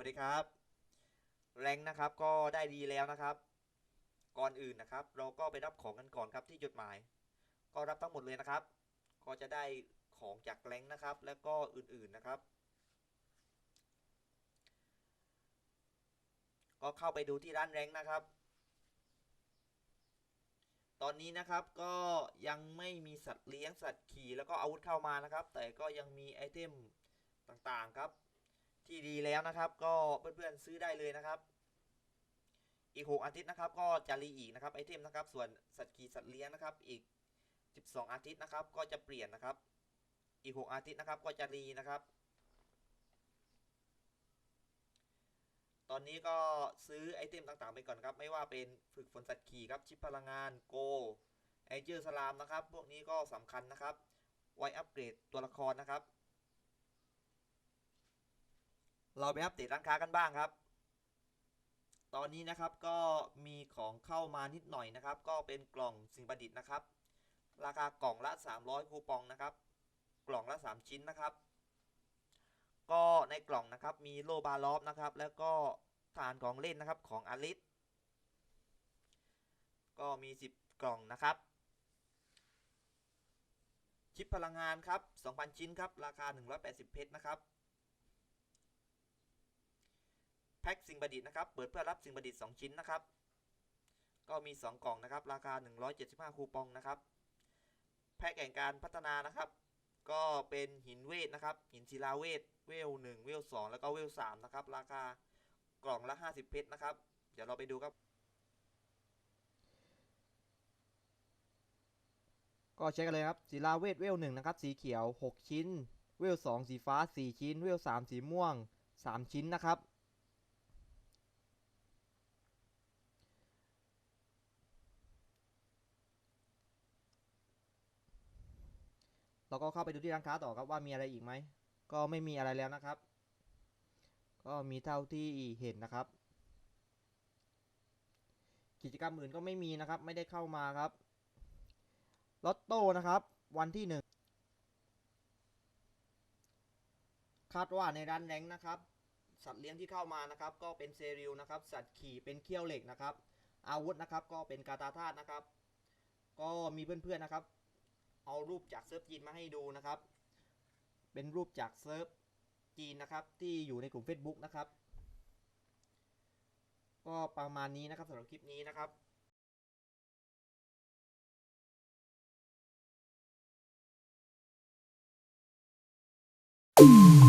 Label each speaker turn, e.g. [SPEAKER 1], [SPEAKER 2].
[SPEAKER 1] วัสดีครับ แรงนะครับก็ได้ดีแล้วนะครับ ก่อนอื่นนะครับ เราก็ไปรับของกันก่อนครับที่จุดหมาย ก็รับทั้งหมดเลยนะครับ ก็จะได้ของจากแรงนะครับ แล้วก็อื่นๆนะครับ ก็เข้าไปดูที่ร้านแรงนะครับ ตอนนี้นะครับก็ยังไม่มีสัตว์เลี้ยงสัตว์ขี่แล้วก็อาวุธเข้ามานะครับ แต่ก็ยังมีไอเทมต่างๆครับ ที่ดีแล้วนะครับ ก็เพื่อนๆซื้อได้เลยนะครับ อีก 6 อาทิตย์นะครับ ก็จะรีอีกนะครับไอเทมนะครับ ส่วนสัตว์ขี่สัตว์เลี้ยงนะครับ อีก 12 อาทิตย์นะครับ ก็จะเปลี่ยนนะครับ อีก 6 อาทิตย์นะครับ ก็จะรีนะครับ ตอนนี้ก็ซื้อไอเทมต่างๆไปก่อนครับ ไม่ว่าเป็นฝึกฝนสัตว์ขี่ครับ ชิปพลังงานโกไอเจอร์สลามนะครับ พวกนี้ก็สำคัญนะครับ ไว้อัปเกรดตัวละครนะครับ เราไปอัปเดตร้านค้ากันบ้างครับ ตอนนี้นะครับก็มีของเข้ามานิดหน่อยนะครับ ก็เป็นกล่องสิ่งประดิษฐ์นะครับ ราคากล่องละ 300 คูปองนะครับ กล่องละ 3 ชิ้นนะครับ ก็ในกล่องนะครับมีโลบาลอฟนะครับ แล้วก็ฐานของเล่นนะครับของอลิสก็มี 10 กล่องนะครับ ชิปพลังงานครับ 2,000 ชิ้นครับ ราคา 180 เพชรนะครับ แพ็คสิ่งประดิษฐ์นะครับ เปิดเพื่อรับสิ่งประดิษฐ์2ชิ้นนะครับ ก็มี 2 กล่องนะครับ ราคา 175 คูปองนะครับ แพ็คแห่งการพัฒนานะครับ ก็เป็นหินเวทนะครับ หินศิลาเวท เวล1เวล2แล้วก็เวล3นะครับ ราคากล่องละ 50 เพชรนะครับ เดี๋ยวเราไปดูครับ
[SPEAKER 2] ก็เช็คกันเลยครับ ศิลาเวทเวลหนึ่งนะครับ สีเขียว 6 ชิ้น เวลสองสีฟ้า 4 ชิ้น เวลสามสีม่วง 3 ชิ้นนะครับ เราก็เข้าไปดูที่ร้านค้าต่อครับว่ามีอะไรอีกไหม ก็ไม่มีอะไรแล้วนะครับ ก็มีเท่าที่เห็นนะครับ กิจกรรมอื่นก็ไม่มีนะครับ ไม่ได้เข้ามาครับลอตโต้นะครับ วันที่หนึ่งคาดว่าในร้านแรงนะครับ สัตว์เลี้ยงที่เข้ามานะครับ ก็เป็นเซริลนะครับ สัตว์ขี่เป็นเขี้ยวเหล็กนะครับ อาวุธนะครับ ก็เป็นกาตาธาตุนะครับ ก็มีเพื่อนๆนะครับ เอารูปจากเซิร์ฟจีนมาให้ดูนะครับ เป็นรูปจากเซิร์ฟจีนนะครับ ที่อยู่ในกลุ่ม Facebook นะครับ ก็ประมาณนี้นะครับสำหรับคลิปนี้นะครับ